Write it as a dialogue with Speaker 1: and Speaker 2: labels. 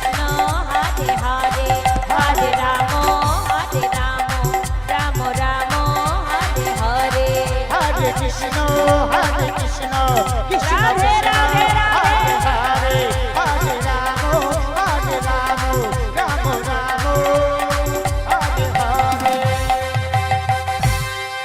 Speaker 1: Krishna Krishna